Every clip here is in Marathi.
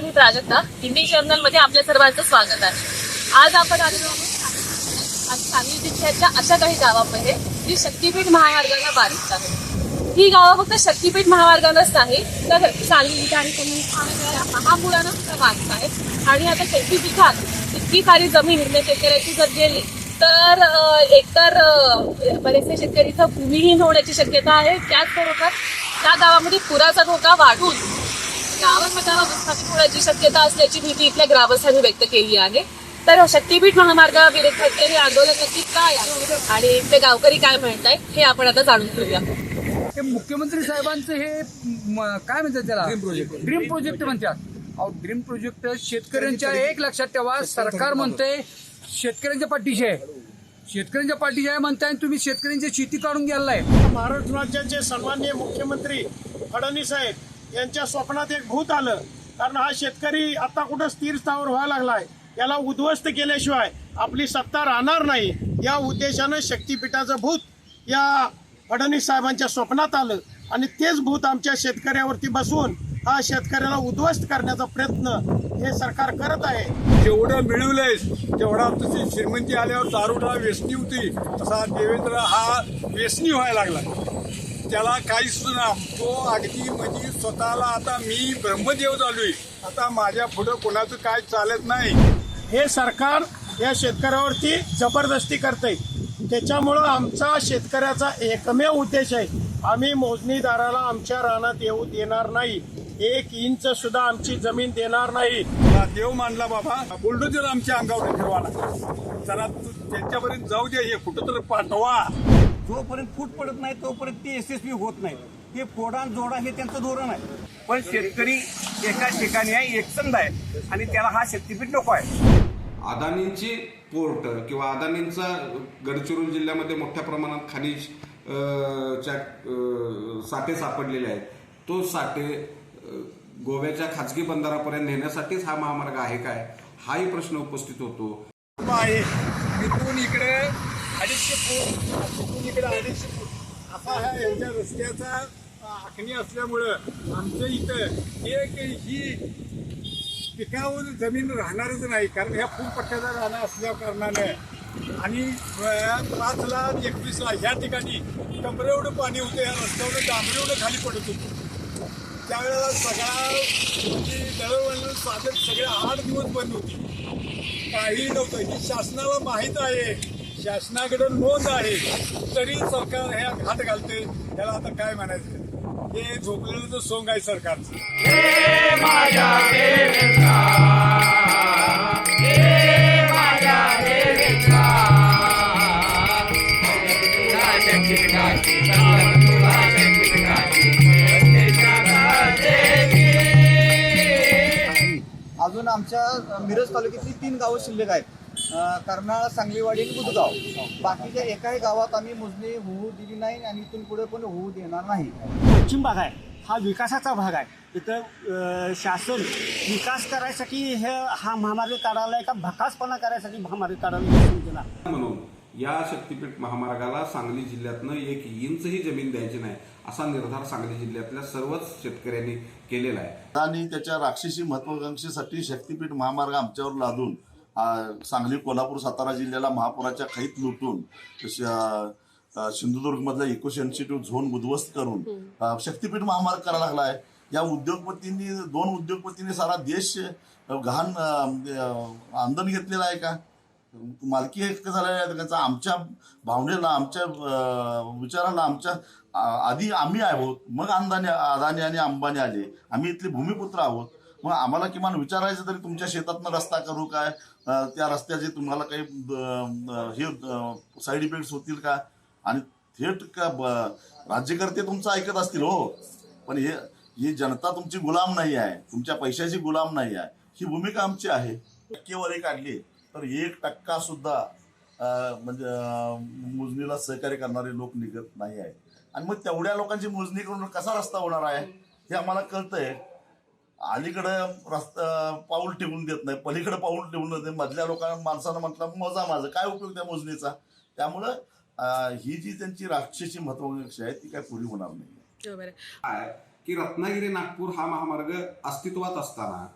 नमस्कार मी प्राजक्ता. हिंदी जर्नलमध्ये आपल्या सर्वांचं स्वागत आहे. आज आपण आलेलो आहोत सांगली जिल्ह्याच्या अशा काही गावामध्ये जी शक्तीपीठ महामार्गाला बाधित आहे. ही गावं फक्त शक्तीपीठ महामार्गानंच नाही तर सांगली इथे आणि पुणे महापुरानं सुद्धा बाधित आहे. आणि आता शक्तीपीठात इतकी सारी जमीन इथल्या शेतकऱ्याची जर गेली तर एकतर बरेचसे शेतकरी इथं भूमिहीन होण्याची शक्यता आहे. त्याचबरोबर त्या गावामध्ये पुराचा धोका वाढून गावामध्ये विस्थापित होण्याची शक्यता असल्याची भीती इथल्या ग्रामस्थांनी व्यक्त केली आहे. तर शक्तीपीठ महामार्गाविरोधात हे आंदोलन नक्की काय आणि इथले गावकरी काय म्हणतायत हे आपण आता जाणून घेऊया. हे मुख्यमंत्री साहेबांचं हे म, काय म्हणतात त्याला? ड्रीम प्रोजेक्ट ड्रीम प्रोजेक्ट म्हणतात. अहो ड्रीम प्रोजेक्ट शेतकऱ्यांच्या एक लक्षात ठेवा सरकार म्हणतंय शेतकऱ्यांच्या पाठीशी आहे. शेतकऱ्यांच्या पाठीशी आहे म्हणताय आणि तुम्ही शेतकऱ्यांची शेती काढून गेलाय महाराष्ट्र राज्याचे सन्माननीय मुख्यमंत्री फडणवीस साहेब यांच्या स्वप्नात एक भूत आलं. कारण हा शेतकरी आता कुठं स्थिर स्थावर व्हायला लागलाय याला उद्ध्वस्त केल्याशिवाय आपली सत्ता राहणार नाही. या उद्देशानं शक्तीपीठाचं भूत या फडणवीस साहेबांच्या स्वप्नात आलं आणि तेच भूत आमच्या शेतकऱ्यावरती बसवून हा शेतकऱ्याला उद्ध्वस्त करण्याचा प्रयत्न हे सरकार करत आहे. जेवढं मिळवलंयस तेवढा तशी श्रीमंती आल्यावर दारुडा व्यसनी होती. तसा देवेंद्र हा व्यसनी व्हायला लागला. त्याला काहीच सुना तो अगदी म्हणजे स्वतःला आता मी ब्रह्मदेव झालोय. आता माझ्या पुढं कोणाचं काय चालत नाही. हे सरकार या शेतकऱ्यावरती जबरदस्ती करते त्याच्यामुळं आमचा शेतकऱ्याचा एकमेव उद्देश आहे. आम्ही मोजणीदाराला आमच्या रानात येऊ देणार नाही. एक इंच सुद्धा आमची जमीन देणार नाही. देव मानला बाबा. बुलडोजर आमच्या अंगावर फिरवाला जरा तू त्यांच्यापर्यंत जाऊ दे. हे कुठं तर पाठवा. जोपर्यंत फूट पडत नाही तोपर्यंत ते यशस्वी होत नाही. हे फोडा जोडा हे त्यांचं धोरण आहे. पण शेतकरी एका ठिकाणी आहे एकसंध आहे. आणि त्याला हा शक्तीपीठ नको आहे. अदानींची पोर्ट किंवा अदानींचा गडचिरोली जिल्ह्यामध्ये मोठ्या प्रमाणात खनिज च्या साठे सापडलेले आहेत. तो साठे गोव्याच्या खाजगी बंदरापर्यंत नेण्यासाठीच हा महामार्ग आहे काय? हाही प्रश्न उपस्थित होतो. इकडे अडीचशे फूट इकडं अडीचशे फूट असा ह्या यांच्या रस्त्याचा आखणी असल्यामुळं आमच्या इथं एक ही पिकावर जमीन राहणारच नाही कारण ह्या फुलपट्ट्याचा राहणं असल्या कारणानं आणि पाच लाख एकवीस लाख ह्या ठिकाणी कमरे एवढं पाणी होतं ह्या रस्त्यावर डांबरे एवढं खाली पडत होतं त्यावेळेला सगळा म्हणजे दळणवळण साधन सगळे आठ दिवस बंद होती काही नव्हतं ही शासनाला माहीत आहे शासनाकडे नोंद आहे तरी सरकार ह्या हात घालते. त्याला आता काय म्हणायचं? हे झोपलेलं सोंग आहे सरकारचं. अजून आमच्या मिरज तालुक्यातली तीन गावं शिल्लक आहेत. कर्नाळ सांगलीवाडी आणि बुधगाव बाकीच्या एकाही गावात आम्ही मोजणी होऊ दिली नाही आणि इथून पुढे पण होऊ देणार नाही. पश्चिम भाग आहे. हा विकासाचा भाग आहे. इथं शासन विकास करायसाठी हे हा महामार्ग काढायला आहे का भकासपणा करायसाठी महामार्ग काढायला म्हणून या शक्तीपीठ महामार्गाला सांगली जिल्ह्यातनं एक इंचही जमीन द्यायची नाही असा निर्धार सांगली जिल्ह्यातल्या सर्वच शेतकऱ्यांनी केलेला आहे. आणि त्याच्या राक्षसी महत्वाकांक्षेसाठी शक्तीपीठ महामार्ग आमच्यावर लादून सांगली कोल्हापूर सातारा जिल्ह्याला महापुराच्या खैत लुटून सिंधुदुर्ग मधला इको सेन्सिटिव्ह झोन उद्ध्वस्त करून शक्तीपीठ महामार्ग करायला लागलाय या उद्योगपतींनी दोन उद्योगपतींनी सारा देश अ, आंदोलन घेतलेला आहे का? मालकी हक्क झालेला आहे. त्याचा आमच्या भावनेला आमच्या विचाराला आमच्या आधी आम्ही आहोत. मग अंदाने अदानी आणि अंबानी आले. आम्ही इथले भूमिपुत्र आहोत. मग आम्हाला किमान विचारायचं तरी तुमच्या शेतातनं रस्ता करू काय? त्या रस्त्याचे तुम्हाला काही हे साईड इफेक्ट्स होतील का? आणि थेट का ब- राज्यकर्ते तुमचं ऐकत असतील हो. पण हे ही जनता तुमची गुलाम नाही आहे. तुमच्या पैशाची गुलाम नाही आहे. ही भूमिका आमची आहे. टक्केवारी काढली तर एक टक्का सुद्धा म्हणजे मोजणीला सहकार्य करणारे लोक निघत नाही आहेत. आणि मग तेवढ्या लोकांची मोजणी करून कसा रस्ता होणार आहे? हे आम्हाला कळतंय. अलीकडं रस्ता पाऊल ठेवून देत नाही. पलीकडे पाऊल ठेवून देत नाही. मधल्या लोकांना माणसानं म्हटलं मोजा माझं. काय उपयोग त्या मोजणीचा? त्यामुळं ही जी त्यांची राक्षसी महत्वाकांक्षा आहे ती काय पुरी होणार नाही. बरोबर काय की रत्नागिरी नागपूर हा महामार्ग अस्तित्वात असताना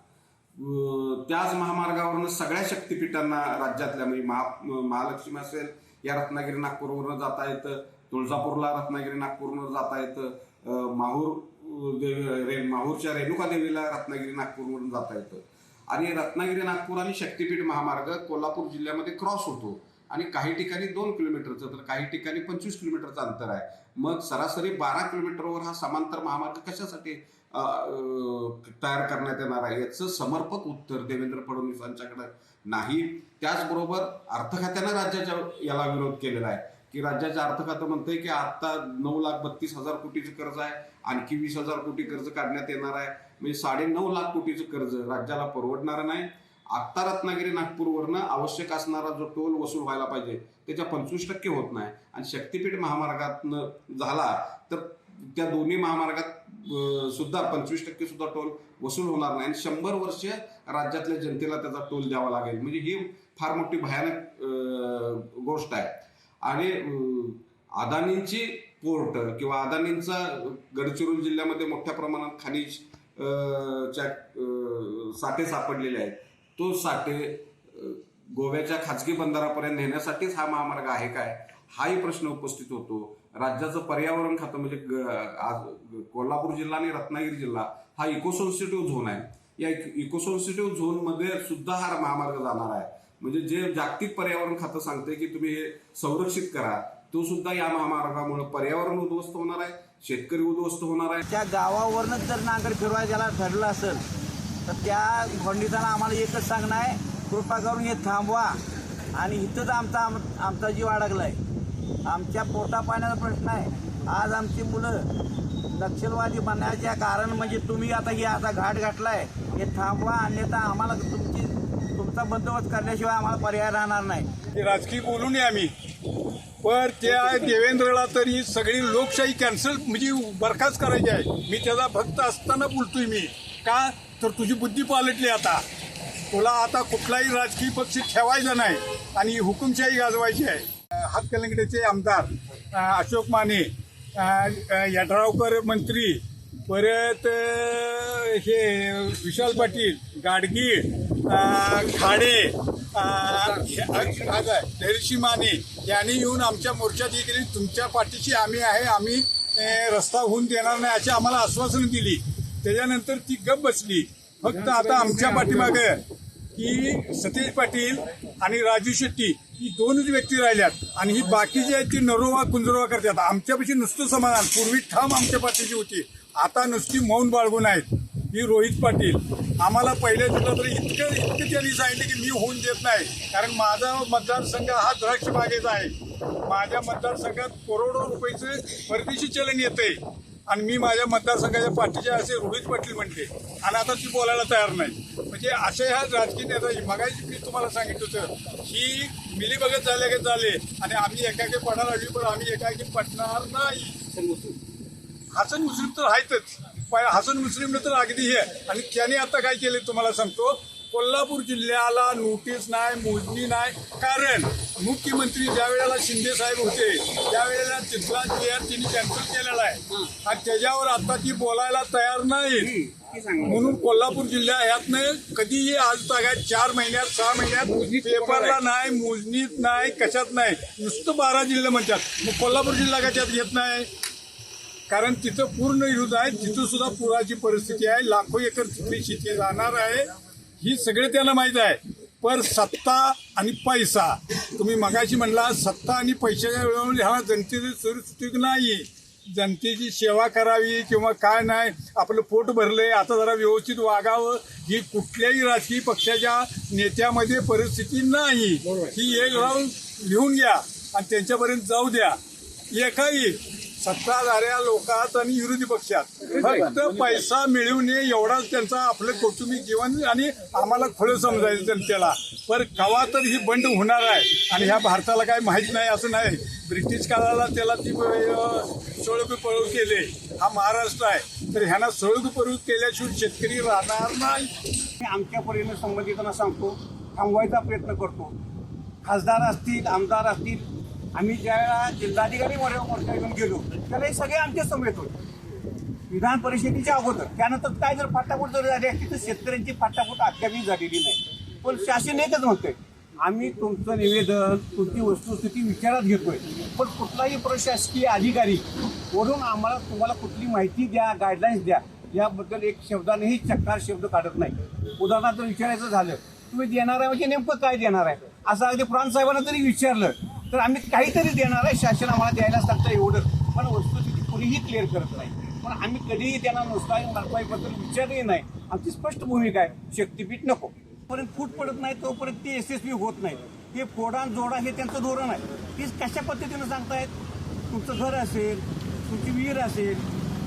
त्याच महामार्गावरनं सगळ्या शक्तिपीठांना राज्यातल्या म्हणजे महा महालक्ष्मी असेल या रत्नागिरी नागपूरवरनं जाता येतं. तुळजापूरला रत्नागिरी नागपूरवरनं जाता येतं. माहूर देवी माहूरच्या रेणुका देवीला रत्नागिरी नागपूरवरून जाता येतं. आणि रत्नागिरी नागपूर आणि शक्तिपीठ महामार्ग कोल्हापूर जिल्ह्यामध्ये क्रॉस होतो. आणि काही ठिकाणी दोन किलोमीटरचं तर काही ठिकाणी पंचवीस किलोमीटरचं अंतर आहे. मग सरासरी बारा किलोमीटरवर हा समांतर महामार्ग कशासाठी तयार करण्यात येणार आहे याचं समर्पक उत्तर देवेंद्र फडणवीसांच्याकडे नाही. त्याचबरोबर अर्थखात्यानं राज्याच्या याला विरोध केलेला आहे. की राज्याचं अर्थ खातं म्हणतंय की आता नऊ लाख बत्तीस हजार कोटीचं कर्ज आहे आणखी वीस हजार कोटी कर्ज काढण्यात येणार आहे. म्हणजे साडे नऊ लाख कोटीचं कर्ज राज्याला परवडणार नाही. आत्ता रत्नागिरी नागपूरवरनं आवश्यक असणारा जो टोल वसूल व्हायला पाहिजे त्याच्या पंचवीस टक्के होत नाही. आणि शक्तीपीठ महामार्गातनं झाला तर त्या दोन्ही महामार्गात सुद्धा पंचवीस टक्के सुद्धा टोल वसूल होणार नाही. आणि शंभर वर्ष राज्यातल्या जनतेला त्याचा टोल द्यावा लागेल. म्हणजे ही फार मोठी भयानक गोष्ट आहे. आणि अदानींची पोर्ट किंवा अदानींचा गडचिरोली जिल्ह्यामध्ये मोठ्या प्रमाणात खनिज च्या साठे सापडलेले आहेत. तो साठे गोव्याच्या खाजगी बंदरापर्यंत नेण्यासाठीच हा महामार्ग आहे काय? हाही प्रश्न उपस्थित होतो. राज्याचं पर्यावरण खातं म्हणजे ग- आज कोल्हापूर जिल्हा आणि रत्नागिरी जिल्हा हा इकोसेन्सिटिव्ह झोन आहे. या इकोसेन्सिटिव्ह झोनमध्ये सुद्धा हा महामार्ग जाणार आहे. म्हणजे जे जागतिक पर्यावरण खातं सांगते की तुम्ही हे संरक्षित करा तो सुद्धा या महामार्गामुळे पर्यावरण उद्ध्वस्त होणार आहे शेतकरी उद्ध्वस्त होणार आहे. त्या गावावरनच जर नांगर फिरवायला ज्याला ठरलं असेल तर त्या पंडितांना आम्हाला एकच सांगणं आहे कृपा करून हे थांबवा. आणि इथंच आमचा आम- आमचा जीव अडकलाय. आमच्या पोटा पाण्याचा प्रश्न आहे. आज आमची मुलं नक्षलवादी बनण्याचे कारण म्हणजे तुम्ही आता हे आता घाट घातलाय हे थांबवा अन्यथा आम्हाला तुमची तुमचा बंदोबस्त करण्याशिवाय आम्हाला पर्याय राहणार नाही. राजकीय बोलू नये आम्ही. पण त्या देवेंद्रला तरी सगळी लोकशाही कॅन्सल म्हणजे बरखास्त करायची आहे. मी त्याचा भक्त असताना बोलतोय मी. का? तर तुझी बुद्धी पालटली आता. तुला आता कुठलाही राजकीय पक्ष ठेवायचा नाही आणि हुकुमशाही गाजवायची आहे. अं, हातकलंगड्याचे आमदार अशोक माने यड्रावकर मंत्री परत हे विशाल पाटील गाडगीळ खाडे धैर्यशी माने यांनी येऊन आमच्या मोर्चात हे केली तुमच्या पाठीशी आम्ही आहे आम्ही रस्ता होऊन देणार नाही अशी आम्हाला आश्वासन दिली. त्याच्यानंतर ती गप बसली. फक्त आता आमच्या पाठीमागे की सतीश पाटील आणि राजू शेट्टी ही दोनच व्यक्ती राहिल्यात आणि ही बाकी जी आहेत ती नरोवा कुंजरोवा करतात. आमच्यापाशी नुसतं समाधान. पूर्वी ठाम आमच्या पाठीची होती. आता नुसती मौन बाळगून आहेत. मी रोहित पाटील. आम्हाला पहिल्या दिलं तर इतकं इतकं त्यांनी सांगितलं की मी होऊन देत नाही. कारण माझा मतदारसंघ हा द्राक्ष बागेचा आहे. माझ्या मतदारसंघात करोडो रुपयेचं परदेशी चलन येते आणि मी माझ्या मतदारसंघाच्या पाठीचे असे रोहित पाटील म्हणते आणि आता ती बोलायला तयार नाही. म्हणजे असे ह्या राजकीय नेता मगाशी मी तुम्हाला सांगितलं होतं की मिली बघत झाले का झाले. आणि आम्ही एकाकी पडणार लागली पण आम्ही एकाकी पटणार नाही. हसन मुस्लिम तर आहेतच. हसन मुस्लिमनं तर अगदी हे. आणि त्याने आता काय केले तुम्हाला सांगतो? कोल्हापूर जिल्ह्याला नोटीस नाही मोजणी नाही. कारण मुख्यमंत्री ज्या वेळेला शिंदे साहेब होते त्यावेळेला तिथला क्लिअर तिने कॅन्सल केलेला आहे. आणि त्याच्यावर आता ती बोलायला तयार नाही. म्हणून कोल्हापूर जिल्हा यातनं कधीही आज तागायत चार महिन्यात सहा महिन्यात पेपरला नाही मोजणीत नाही कशात नाही. नुसतं बारा जिल्हे म्हणतात. मग कोल्हापूर जिल्हा कशात येत नाही? कारण तिथं पूर्ण विरोध आहे. तिथं सुद्धा पुराची परिस्थिती आहे. लाखो एकर तिथली शेती जाणार आहे. ही सगळे त्यांना माहीत आहे. पण सत्ता आणि पैसा. तुम्ही मगाशी म्हणला सत्ता आणि पैशाच्या वेळेवर हा जनतेची सुरक्षित नाही. जनतेची सेवा करावी किंवा काय नाही. आपलं पोट भरलंय. आता जरा व्यवस्थित वागावं. ही कुठल्याही राजकीय पक्षाच्या नेत्यामध्ये परिस्थिती नाही. ही एक राहून लिहून घ्या आणि त्यांच्यापर्यंत जाऊ द्या. एकाही सत्ताधाऱ्या लोकात आणि विरोधी पक्षात. फक्त पैसा मिळवणे एवढाच त्यांचा आपलं कौटुंबिक जीवन आणि आम्हाला खुलं समजायचं जनतेला पण कवा तर ही बंड होणार आहे. आणि ह्या भारताला काही माहीत नाही असं नाही. ब्रिटिश काळाला त्याला ती सोळग पळव केले. हा महाराष्ट्र आहे. तर ह्यांना सोळग पळव केल्याशिवाय शेतकरी राहणार नाही. मी आमच्या परीने संबंधितांना सांगतो थांबवायचा प्रयत्न करतो. खासदार असतील आमदार असतील आम्ही ज्यावेळेला जिल्हाधिकारी मोर्चा मोर्चा घेऊन गेलो त्याला हे सगळे आमच्या समेत होते. विधान परिषदेच्या अगोदर. त्यानंतर काय जर फाटाफूट जर झाली असती तर शेतकऱ्यांची फाटाफूट अद्यापही झालेली नाही. पण शासन एकच म्हणतंय आम्ही तुमचं निवेदन तुमची वस्तुस्थिती विचारात घेतोय. पण कुठलाही प्रशासकीय अधिकारी वरून आम्हाला तुम्हाला कुठली माहिती द्या गाईडलाईन्स द्या याबद्दल एक शब्दानेही चक्कार शब्द काढत नाही. उदाहरणार्थ विचारायचं झालं तुम्ही देणार आहे म्हणजे नेमकं काय देणार आहे? असं अगदी प्राण साहेबांना विचारलं. तर आम्ही काहीतरी देणार आहे. शासन आम्हाला द्यायला सांगतं एवढं. पण वस्तुस्थिती कुणीही क्लिअर करत नाही. पण आम्ही कधीही त्यांना नुकसान भरपाईबद्दल विचारही नाही. आमची स्पष्ट भूमिका आहे. शक्तीपीठ नको. पर्यंत फूट पडत नाही तोपर्यंत ते यशस्वी होत नाही हे फोडा जोडा हे त्यांचं धोरण आहे. तेच कशा पद्धतीनं सांगतायत? तुमचं घर असेल तुमची विहीर असेल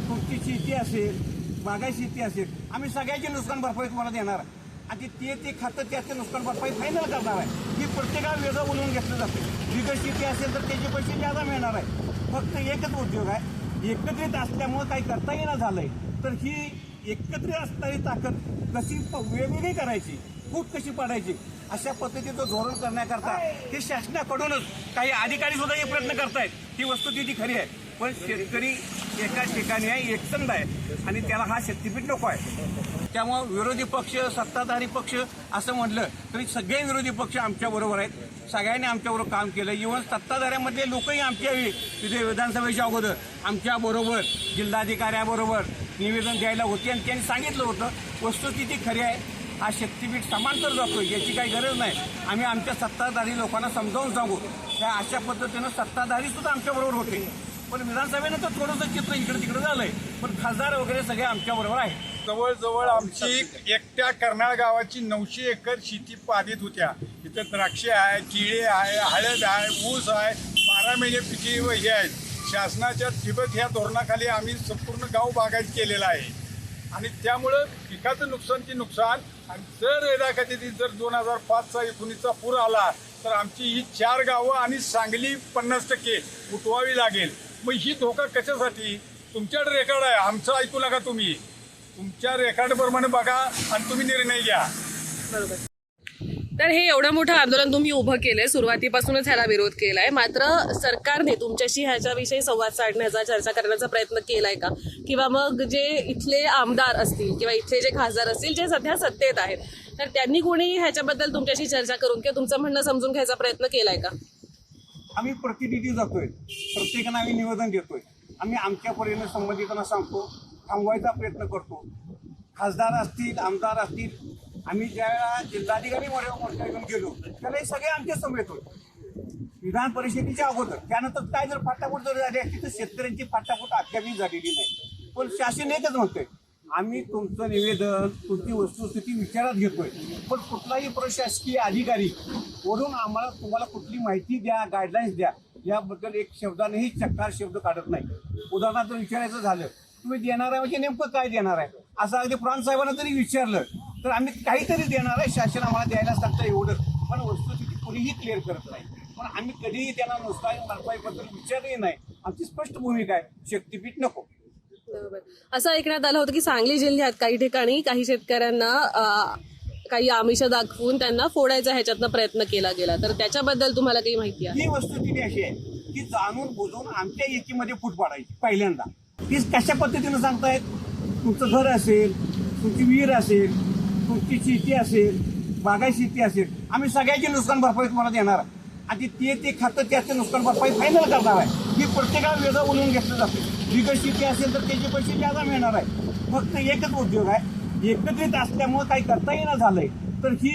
तुमची शेती असेल बागाय शेती असेल. आम्ही सगळ्याची नुकसान भरपाई तुम्हाला देणार आहे. आणि ते ते खातं त्याचं नुकसान भरपाई फायनल करणार आहे. ही प्रत्येकाला वेगळं बोलवून घेतलं जातं. बिगर शेती असेल तर त्याचे पैसे जादा मिळणार आहे. फक्त एकच उद्योग आहे. एकत्रित असल्यामुळं काही करता येणं झालंय. तर ही एकत्रित असणारी ताकद कशी वेगवेगळी करायची फूट कशी पाडायची अशा पद्धतीचं धोरण करण्याकरता हे शासनाकडूनच काही अधिकारी सुद्धा हे प्रयत्न करतायत. ही वस्तुस्थिती खरी आहे. पण शेतकरी एका ठिकाणी आहे एकसंध आहे. आणि त्याला हा शक्तीपीठ नको आहे. त्यामुळं विरोधी पक्ष सत्ताधारी पक्ष असं म्हटलं तरी सगळे विरोधी पक्ष आमच्या बरोबर आहेत. सगळ्यांनी आमच्याबरोबर काम केलं. इव्हन सत्ताधाऱ्यामधले लोकही आमच्या तिथे विधानसभेच्या अगोदर आमच्या बरोबर जिल्हाधिकाऱ्याबरोबर निवेदन द्यायला होते आणि त्यांनी सांगितलं होतं वस्तुस्थिती खरी आहे हा शक्तीपीठ समांतर जातो याची काही गरज नाही. आम्ही आमच्या सत्ताधारी लोकांना समजावून सांगू. त्या अशा पद्धतीनं सत्ताधारी सुद्धा आमच्याबरोबर होते. पण विधानसभेनं तर थोडंसं चित्र इकडे तिकडे झालंय. पण खासदार वगैरे सगळे आमच्याबरोबर आहे जवळजवळ आमची एकट्या कर्नाळ गावाची नऊशे एकर शेती बाधित होत्या. इथं द्राक्षे आहे किळे आहे हळद आहे ऊस आहे बारा महिने पिके व हे आहेत. शासनाच्या ठिबक ह्या धोरणाखाली आम्ही संपूर्ण गाव बागायत केलेला आहे. आणि त्यामुळं पिकाचं नुकसान नुकसान आणि जर यदाकधी जर दोन हजार पाचचा एकोणीसचा पूर आला तर आमची ही चार गावं आणि सांगली पन्नास टक्के उठवावी लागेल. मग ही धोका कशासाठी? तुमच्याकडे रेकॉर्ड आहे. आमचं ऐकू नका तुम्ही. तुमच्या रेकॉर्डप्रमाणे बघा आणि तुम्ही निर्णय घ्या. बरोबर. तर हे एवढं मोठं आंदोलन तुम्ही उभं केलंय. सुरुवातीपासूनच ह्याला विरोध केला आहे मात्र सरकारने तुमच्याशी ह्याच्याविषयी संवाद साधण्याचा चर्चा करण्याचा प्रयत्न केला आहे का? किंवा मग जे इथले आमदार असतील किंवा इथले जे खासदार असतील जे सध्या सत्तेत आहेत तर त्यांनी कोणी ह्याच्याबद्दल तुमच्याशी चर्चा करून किंवा तुमचं म्हणणं समजून घ्यायचा प्रयत्न केला आहे का? आम्ही प्रतिनिधी जातोय. प्रत्येकानं आम्ही निवेदन देतोय. आम्ही आमच्या परीने संबंधितांना सांगतो थांबवायचा प्रयत्न करतो. खासदार असतील आमदार असतील आम्ही ज्या वेळा जिल्हाधिकारी मोठ्या मोठ्या घेऊन गेलो त्याला हे सगळे आमच्यासमोर होते. विधान परिषदेच्या अगोदर त्यानंतर काय जर फाटाफूट जर झाली असती तर शेतकऱ्यांची फाटाफूट अद्यापही झालेली नाही. पण शासन एकच म्हणतंय आम्ही तुमचं निवेदन तुमची वस्तुस्थिती विचारात घेतोय. पण कुठलाही प्रशासकीय अधिकारी वरून आम्हाला तुम्हाला कुठली माहिती द्या गाईडलाईन्स द्या याबद्दल एक शब्दानेही चक्कार शब्द काढत नाही. उदाहरणार्थ विचारायचं झालं तुम्ही देणार आहे म्हणजे नेमकं काय देणार आहे? असं अगदी प्राण साहेबांना जरी विचारलं तर आम्ही काहीतरी देणार आहे शासन आम्हाला द्यायला सांगतं एवढं. पण वस्तुस्थिती कोणीही क्लिअर करत नाही. पण आम्ही कधीही त्यांना नुसता भरपाईबद्दल विचारही नाही. आमची स्पष्ट भूमिका आहे शक्तीपीठ नको. बरोबर. असं ऐकण्यात आलं होतं की सांगली जिल्ह्यात काही ठिकाणी काही शेतकऱ्यांना अं, काही आमिष दाखवून त्यांना फोडायचा ह्याच्यातनं प्रयत्न केला गेला. तर त्याच्याबद्दल तुम्हाला काही माहिती आहे? ही वस्तुस्थिती अशी आहे की जाणून बुजून आमच्या एकीमध्ये फूट पाडायची पहिल्यांदा. ती कशा पद्धतीनं सांगतायत? तुमचं घर असेल तुमची विहीर असेल तुमची शेती असेल बागाय शेती असेल आम्ही सगळ्याची नुकसान भरपाई तुम्हाला देणार आहे. आणि ते ते खातं त्याचं नुकसान भरपाई फायनल करणार आहे. ही प्रत्येकाला वेगळं बोलून घेतलं जाते. बिगर शेती असेल तर त्याचे पैसे जादा मिळणार आहे. फक्त एकच उद्योग आहे. एकत्रित असल्यामुळं काही करता येणं झालंय. तर ही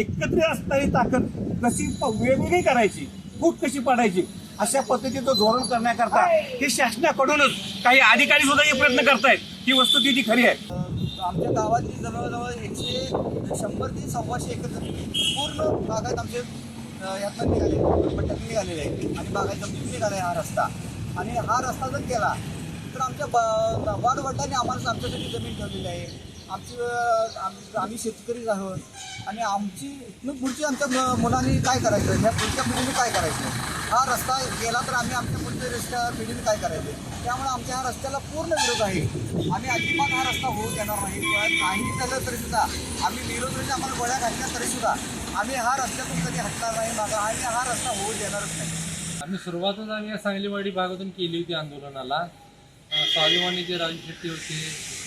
एकत्रित असणारी ताकद कशी वेगवेगळी करायची फूट कशी पाडायची अशा पद्धतीचं धोरण करण्याकरता हे शासनाकडूनच काही अधिकारी सुद्धा हे प्रयत्न करतायत. ही वस्तुस्थिती खरी आहे. आमच्या गावातली जवळजवळ एकशे शंभर ते सव्वाशे एकत्र पूर्ण बागायत आमचे यातनं निघाले पट्ट्यात निघालेले आहे आणि बागायत निघाला आहे हा रस्ता. आणि हा रस्ता जर केला तर आमच्या ब- वाडवडिलांनी आम्हाला आमच्यासाठी जमीन ठेवलेली आहे. आमची आम- आम्ही शेतकरीच आहोत. आणि आमची इथून पुढची आमच्या मुलांनी काय करायचं? ह्या पुढच्या पिढीने काय करायचं? हा रस्ता गेला तर आम्ही आमच्या पुढच्या रस्त्या पिढीने काय करायचं? त्यामुळे आमच्या ह्या रस्त्याला पूर्ण विरोध आहे. आम्ही अजिबात हा रस्ता होऊ देणार नाही. काही नाही झालं तरी सुद्धा आम्ही विरोधीने आम्हाला गोळ्या घातल्या तरी सुद्धा आम्ही हा रस्त्यातून कधी हटणार नाही. मागा आणि हा रस्ता होऊ देणारच नाही. आम्ही सुरुवातच आम्ही या सांगलीवाडी भागातून केली होती आंदोलनाला. स्वाभिमानी जे राजू शेट्टी होते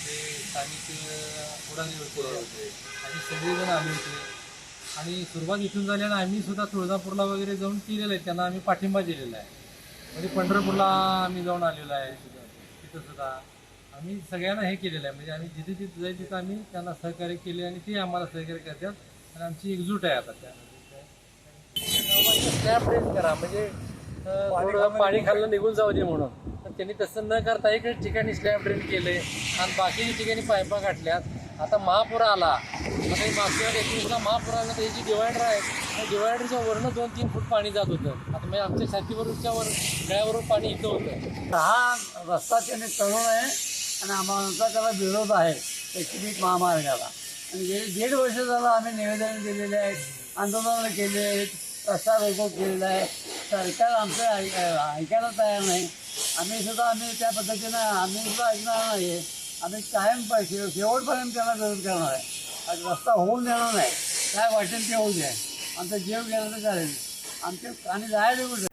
ते स्थानिक उडाणी होते आणि सगळेजण आले होते. आणि सुरुवात इथून झाल्यानं आम्ही सुद्धा तुळजापूरला वगैरे जाऊन केलेलं आहे. त्यांना आम्ही पाठिंबा दिलेला आहे. म्हणजे पंढरपूरला आम्ही जाऊन आलेलो आहे. सुद्धा तिथं सुद्धा आम्ही सगळ्यांना हे केलेलं आहे. म्हणजे आम्ही जिथे जिथे जाईल तिथं आम्ही त्यांना सहकार्य केले आणि ते आम्हाला सहकार्य करतात. आणि आमची एकजूट आहे आता त्या. स्लॅब करा. म्हणजे थोडं पाणी खाल्लं निघून जाऊ दे म्हणून. पण त्यांनी तसं न करता एक ठिकाणी स्लॅब ड्रेन केले आणि बाकीच्या ठिकाणी पायपा काढल्यात आता महापूर आला. आता मागच्या एकवीसला महापूर आला तर हे जी डिवायडर आहे त्या डिवायडरच्या वरनं दोन तीन फूट पाणी जात होतं. आता म्हणजे आमच्या छातीवरच्या वर गळ्यावरून पाणी इथं होतं. हा रस्ता त्यांनी तरुण आहे आणि आम्हाला त्याला विरोध आहे शैक्षणिक महामार्गाला. आणि गेली दीड वर्ष झालं आम्ही निवेदन दिलेले आहेत आंदोलनं केले आहेत. रस्ता वेगळं केलेला आहे. सरकार आमचं ऐक ऐकायला तयार नाही. आम्ही सुद्धा आम्ही त्या पद्धतीनं आम्ही सुद्धा ऐकणार नाही आम्ही कायम पैसे शेवटपर्यंत त्याला विरोध करणार आहे. रस्ता होऊन देणार नाही. काय वाटेल ते होऊ द्या. आमचा जीव गेला तर चालेल. आमच्या आणि जायला कुठे